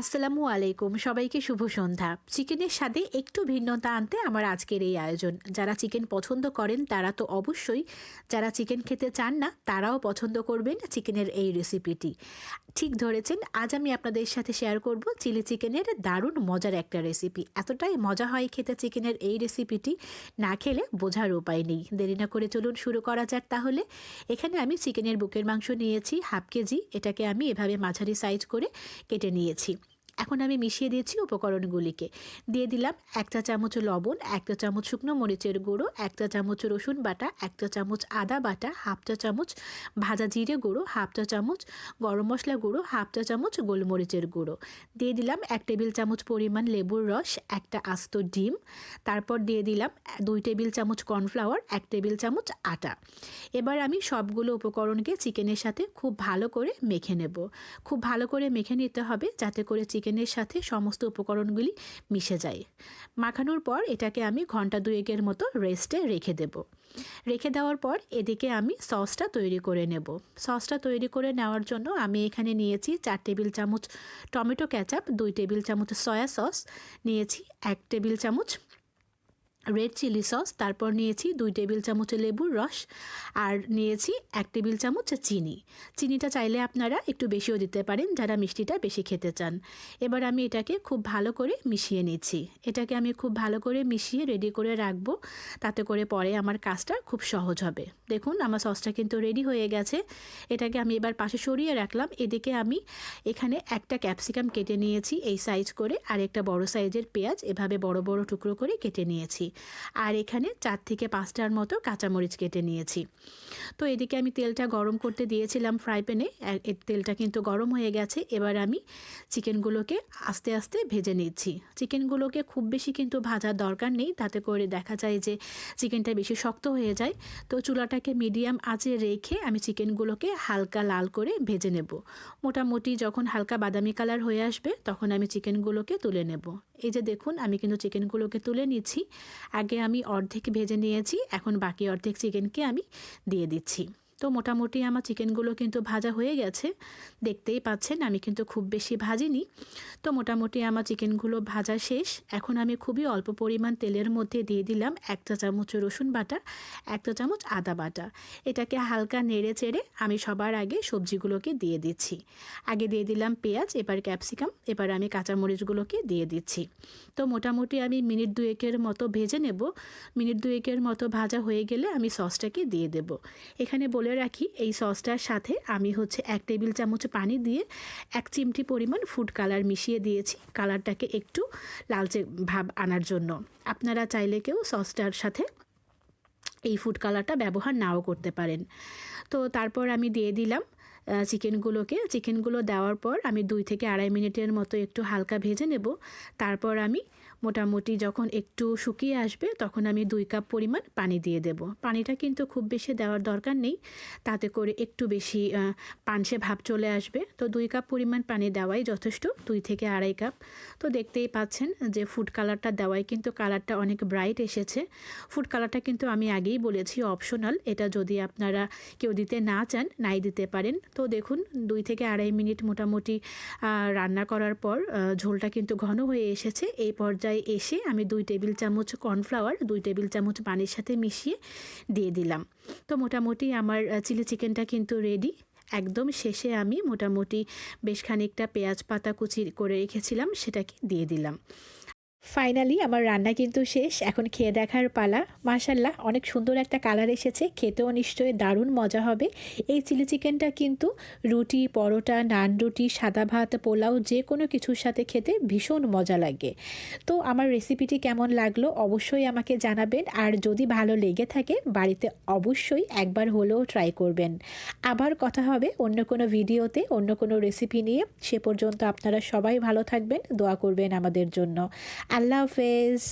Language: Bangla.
আসসালামু আলাইকুম, সবাইকে শুভ সন্ধ্যা। চিকেনের স্বাদে একটু ভিন্নতা আনতে আমার আজকের এই আয়োজন। যারা চিকেন পছন্দ করেন, তারা তো অবশ্যই, যারা চিকেন খেতে চান না, তারাও পছন্দ করবেন চিকেনের এই রেসিপিটি। ঠিক ধরেছেন, আজ আমি আপনাদের সাথে শেয়ার করব চিলি চিকেনের দারুণ মজার একটা রেসিপি। এতটাই মজা হয় খেতে চিকেনের এই রেসিপিটি, না খেলে বোঝার উপায় নেই। দেরি না করে চলুন শুরু করা যাক তাহলে। এখানে আমি চিকেনের বুকের মাংস নিয়েছি, হাফ কেজি। এটাকে আমি এভাবে মাঝারি সাইজ করে কেটে নিয়েছি। এখন আমি মিশিয়ে দিয়েছি উপকরণগুলিকে। দিয়ে দিলাম একটা চামচ লবণ, একটা চামচ শুকনো মরিচের গুঁড়ো, একটা চামচ রসুন বাটা, একটা চামচ আদা বাটা হাফটা চামচ ভাজা জিরে গুঁড়ো হাফটা চামচ গরম মশলা গুঁড়ো হাফটা চামচ গোলমরিচের গুঁড়ো। দিয়ে দিলাম এক টেবিল চামচ পরিমাণ লেবুর রস, একটা আস্ত ডিম। তারপর দিয়ে দিলাম দুই টেবিল চামচ কর্নফ্লাওয়ার, এক টেবিল চামচ আটা। এবার আমি সবগুলো উপকরণকে চিকেনের সাথে খুব ভালো করে মেখে নেব। খুব ভালো করে মেখে নিতে হবে যাতে করে চিকেনের সাথে সমস্ত উপকরণগুলি মিশে যায়। মাখানোর পর এটাকে আমি ঘণ্টা দুয়েকের মতো রেস্টে রেখে দেব। রেখে দেওয়ার পর এদিকে আমি সসটা তৈরি করে নেব। সসটা তৈরি করে নেওয়ার জন্য আমি এখানে নিয়েছি চার টেবিল চামচ টমেটো ক্যাচাপ, দুই টেবিল চামচ সয়া সস, নিয়েছি এক টেবিল চামচ রেড চিলি সস তারপর নিয়েছি দুই টেবিল চামচ লেবুর রস, আর নিয়েছি এক টেবিল চামচ চিনি। চিনিটা চাইলে আপনারা একটু বেশিও দিতে পারেন, যারা মিষ্টিটা বেশি খেতে চান। এবার আমি এটাকে খুব ভালো করে মিশিয়ে নিচ্ছি। এটাকে আমি খুব ভালো করে মিশিয়ে রেডি করে রাখব, তাতে করে পরে আমার কাজটা খুব সহজ হবে। দেখুন, আমার সসটা কিন্তু রেডি হয়ে গেছে। এটাকে আমি এবার পাশে সরিয়ে রাখলাম। এদিকে আমি এখানে একটা ক্যাপসিকাম কেটে নিয়েছি এই সাইজ করে, আর একটা বড় সাইজের পেঁয়াজ এভাবে বড় বড় টুকরো করে কেটে নিয়েছি। আর এখানে চার থেকে পাঁচটার মতো কাঁচামরিচ কেটে নিয়েছি। তো এদিকে আমি তেলটা গরম করতে দিয়েছিলাম ফ্রাই প্যানে। তেলটা কিন্তু গরম হয়ে গেছে। এবার আমি চিকেনগুলোকে আস্তে আস্তে ভেজে নিচ্ছি। চিকেনগুলোকে খুব বেশি কিন্তু ভাজার দরকার নেই। তাতে করে দেখা যায় যে চিকেনটা বেশি শক্ত হয়ে যায়। তো চুলাটাকে মিডিয়াম আঁচে রেখে আমি চিকেনগুলোকে হালকা লাল করে ভেজে নেব। মোটামুটি যখন হালকা বাদামি কালার হয়ে আসবে, তখন আমি চিকেনগুলোকে তুলে নেব। এই যে দেখুন, আমি কিন্তু চিকেনগুলোকে তুলে নিচ্ছি। আগে আমি অর্ধেক ভেজে নিয়েছি, এখন বাকি অর্ধেক চিকেনকে আমি দিয়ে দিচ্ছি। তো মোটামুটি আমার চিকেনগুলো কিন্তু ভাজা হয়ে গেছে। দেখতেই পাচ্ছেন, আমি কিন্তু খুব বেশি ভাজিনি। তো মোটামুটি আমার চিকেনগুলো ভাজা শেষ। এখন আমি খুবই অল্প পরিমাণ তেলের মধ্যে দিয়ে দিলাম একটা চামচ রসুন বাটা একটা চামচ আদা বাটা। এটাকে হালকা নেড়ে চেড়ে আমি সবার আগে সবজিগুলোকে দিয়ে দিচ্ছি। আগে দিয়ে দিলাম পেঁয়াজ, এবার ক্যাপসিকাম, এবার আমি কাঁচামরিচগুলোকে দিয়ে দিচ্ছি। তো মোটামুটি আমি মিনিট দুয়েকের মতো ভেজে নেব। মিনিট দুয়েকের মতো ভাজা হয়ে গেলে আমি সসটাকে দিয়ে দেব। এখানে বলে বলে রাখি, এই সসটার সাথে আমি হচ্ছে এক টেবিল চামচ পানি দিয়ে এক চিমটি পরিমাণ ফুড কালার মিশিয়ে দিয়েছি। কালারটাকে একটু লালচে ভাব আনার জন্য। আপনারা চাইলে কেউ সসটার সাথে এই ফুড কালারটা ব্যবহার নাও করতে পারেন। তো তারপর আমি দিয়ে দিলাম চিকেনগুলোকে চিকেনগুলো দেওয়ার পর আমি দুই থেকে আড়াই মিনিটের মতো একটু হালকা ভেজে নেব। তারপর আমি মোটামুটি যখন একটু শুকিয়ে আসবে, তখন আমি দুই কাপ পরিমাণ পানি দিয়ে দেব। পানিটা কিন্তু খুব বেশি দেওয়ার দরকার নেই। তাতে করে একটু বেশি পানসে ভাব চলে আসবে। তো দুই কাপ পরিমাণ পানি দেওয়াই যথেষ্ট, দুই থেকে আড়াই কাপ। তো দেখতেই পাচ্ছেন যে ফুড কালারটা দেওয়াই কিন্তু কালারটা অনেক ব্রাইট এসেছে। ফুড কালারটা কিন্তু আমি আগেই বলেছি অপশনাল এটা যদি আপনারা কেউ দিতে না চান, নাই দিতে পারেন। তো দেখুন, দুই থেকে আড়াই মিনিট মোটামুটি রান্না করার পর ঝোলটা কিন্তু ঘন হয়ে এসেছে। এই পর্যায়ে এসে আমি দুই টেবিল চামচ কর্নফ্লাওয়ার, দুই টেবিল চামচ পানির সাথে মিশিয়ে দিয়ে দিলাম। তো মোটামুটি আমার চিলি চিকেনটা কিন্তু রেডি একদম শেষে আমি মোটামুটি বেশ খানিকটা পেঁয়াজ পাতা কুচি করে রেখেছিলাম, সেটাকে দিয়ে দিলাম। ফাইনালি আমার রান্না কিন্তু শেষ। এখন খেয়ে দেখার পালা। মাশাল্লাহ অনেক সুন্দর একটা কালার এসেছে। খেতেও নিশ্চয়ই দারুণ মজা হবে। এই চিলি চিকেনটা কিন্তু রুটি, পরোটা, নান রুটি, সাদা ভাত, পোলাও যে কোনো কিছুর সাথে খেতে ভীষণ মজা লাগে। তো আমার রেসিপিটি কেমন লাগল অবশ্যই আমাকে জানাবেন। আর যদি ভালো লেগে থাকে, বাড়িতে অবশ্যই একবার হলেও ট্রাই করবেন। আবার কথা হবে অন্য কোনো ভিডিওতে অন্য কোনো রেসিপি নিয়ে। সে পর্যন্ত আপনারা সবাই ভালো থাকবেন, দোয়া করবেন আমাদের জন্য। আল্লাহ হাফেজ